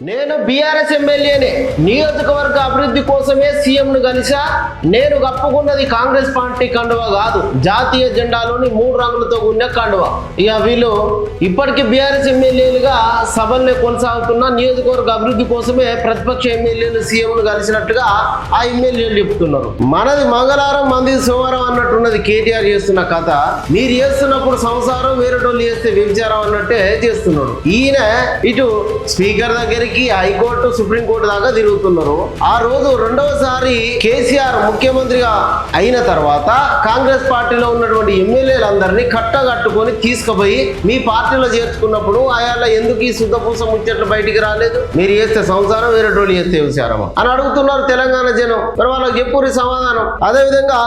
నేను బీఆర్ఎస్ ఎమ్మెల్యేనే నియోజకవర్గ అభివృద్ధి కోసమే సీఎంను కలిసా? నేను కప్పుకున్నది కాంగ్రెస్ పార్టీ కండువ కాదు. జాతీయ జెండాలోని మూడు రంగులతో కూడిన కండువ. ఇక వీళ్ళు ఇప్పటికీ బీఆర్ఎస్ ఎమ్మెల్యేలుగా సభల్ని కొనసాగుతున్న నియోజకవర్గ అభివృద్ధి కోసమే ప్రతిపక్ష ఎమ్మెల్యేలు సీఎంను కలిసినట్టుగా ఆ ఎమ్మెల్యేలు చెప్తున్నారు మనది మంగళవారం మంది సోమవారం అన్నట్టున్నది కేటీఆర్ చేస్తున్న కథ. మీరు చేస్తున్నప్పుడు సంసారం వేరేటోళ్ళు చేస్తే వ్యభిచారం అన్నట్టే చేస్తున్నాడు. ఈయన ఇటు స్పీకర్ దగ్గర దగ్గరికి హైకోర్టు సుప్రీంకోర్టు దాకా తిరుగుతున్నారు. ఆ రోజు రెండవసారి కేసీఆర్ ముఖ్యమంత్రిగా అయిన తర్వాత కాంగ్రెస్ పార్టీలో ఉన్నటువంటి ఎమ్మెల్యేలందరినీ కట్టగట్టుకొని తీసుకుపోయి మీ పార్టీలో చేర్చుకున్నప్పుడు ఆయా ఎందుకు ఈ శుద్ధపూస ముచ్చట్లు బయటికి రాలేదు? మీరు చేస్తే సంసారం వేరేటోళ్ళు చేస్తే వ్యభిచారమా అని అడుగుతున్నారు తెలంగాణ జనం. మరి వాళ్ళకి చెప్పురి సమాధానం? అదేవిధంగా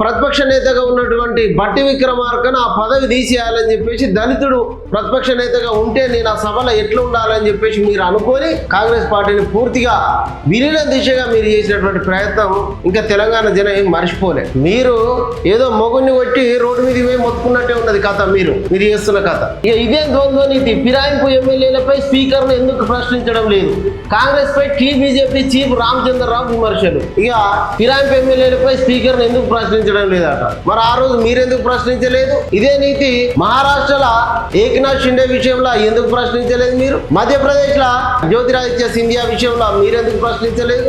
ప్రతిపక్ష నేతగా ఉన్నటువంటి బట్టి విక్రమార్కను ఆ పదవి తీసేయాలని చెప్పేసి దళితుడు ప్రతిపక్ష నేతగా ఉంటే నేను ఆ సభలో ఎట్లా ఉండాలని చెప్పేసి మీరు తీసుకొని కాంగ్రెస్ పార్టీని పూర్తిగా విలీన దిశగా మీరు చేసినటువంటి ప్రయత్నం ఇంకా తెలంగాణ జనం ఏం మర్చిపోలే మీరు ఏదో మొగుడిని కొట్టి రోడ్డు మీద పోయి మొత్తుకున్నట్టే ఉన్నది కథ మీరు మీరు చేస్తున్న కథ ఇక ఇదే ద్వంద్వ నీతి. ఫిరాయింపు ఎమ్మెల్యేలపై స్పీకర్ను ఎందుకు ప్రశ్నించడం లేదు? కాంగ్రెస్ పై టీ బీజేపీ చీఫ్ రామచంద్రరావు విమర్శలు. ఇక ఫిరాయింపు ఎమ్మెల్యేలపై స్పీకర్ను ఎందుకు ప్రశ్నించడం లేదట? మరి ఆ రోజు మీరెందుకు ప్రశ్నించలేదు? ఇదే నీతి. మహారాష్ట్రలో ఏకనాథ్ షిండే విషయంలో ఎందుకు ప్రశ్నించలేదు మీరు? మధ్యప్రదేశ్లో జ్యోతిరాదిత్య సింధియా విషయంలో మీరెందుకు ప్రశ్నించలేదు?